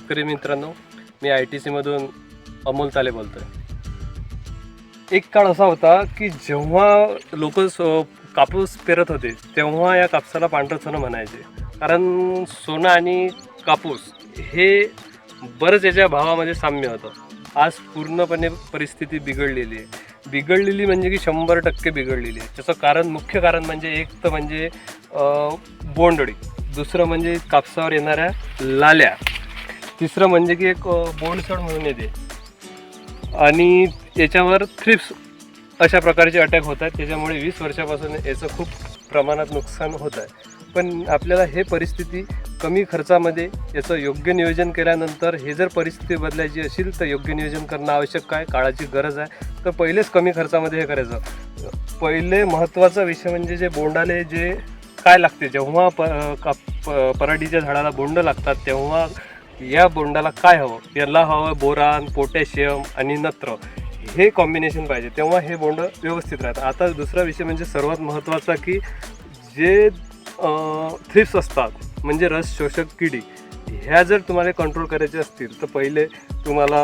शेतकरी मित्रांनो मी आय टी सीमधून अमोल ताले बोलतो आहे एक काळ असा होता की जेव्हा लोक कापूस पेरत होते तेव्हा या कापसाला पांढरं सोनं म्हणायचे. कारण सोनं आणि कापूस हे बरंच याच्या भावामध्ये साम्य होतं. आज पूर्णपणे परिस्थिती बिघडलेली आहे. बिघडलेली म्हणजे की शंभर टक्के बिघडलेली आहे. त्याचं कारण मुख्य कारण म्हणजे एक तर म्हणजे बोंडळी दुसरं म्हणजे कापसावर येणाऱ्या लाल्या. तिसरं म्हणजे की एक बोंडसड म्हणून येते. आणि याच्यावर थ्रिप्स अशा प्रकारचे अटॅक होत आहेत त्याच्यामुळे वीस वर्षापासून याचं खूप प्रमाणात नुकसान होत आहे. पण आपल्याला हे परिस्थिती कमी खर्चामध्ये याचं योग्य नियोजन केल्यानंतर हे जर परिस्थिती बदलायची असेल तर योग्य नियोजन करणं आवश्यक आहे काळाची गरज आहे. तर पहिलेच कमी खर्चामध्ये हे करायचं. पहिले महत्त्वाचा विषय म्हणजे जे बोंडाले जे काय लागते? जेव्हा प का पराठीच्या झाडाला बोंड लागतात तेव्हा या बोंडाला काय हवं? याला हवं बोरान पोटॅशियम आणि नत्र. हे कॉम्बिनेशन पाहिजे. तेव्हा हे बोंड व्यवस्थित राहतं आता दुसरा विषय म्हणजे सर्वात महत्त्वाचा की जे थ्रिप्स असतात म्हणजे रस शोषक किडी ह्या जर तुम्हाला कंट्रोल करायचे असतील तर पहिले तुम्हाला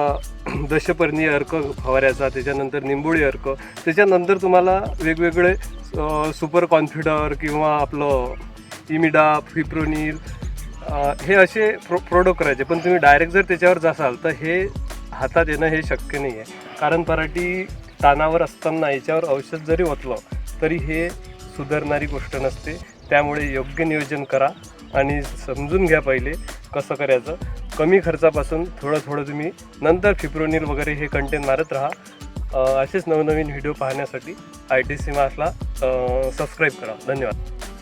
दशपर्णी अर्क फवारायचा त्याच्यानंतर निंबोळी अर्क. त्याच्यानंतर तुम्हाला वेगवेगळे सुपर कॉन्फिडर किंवा आपलं इमिडा फिप्रोनिल हे असे प्रो प्रोडक्ट करायचे पण तुम्ही डायरेक्ट जर त्याच्यावर जासाल तर हे हातात येणं हे शक्य नाही आहे कारण पराठी तानावर असताना याच्यावर औषध जरी ओतलं तरी हे सुधारणारी गोष्ट नसते. त्यामुळे योग्य नियोजन करा आणि समजून घ्या पहिले कसं करायचं. कमी खर्चापासून थोडं थोडं तुम्ही नंतर फिप्रोनिल वगैरे हे कंटेन मारत राहा. असेच नवनवीन व्हिडिओ पाहण्यासाठी आय टी सीमासला सबस्क्राईब करा. धन्यवाद.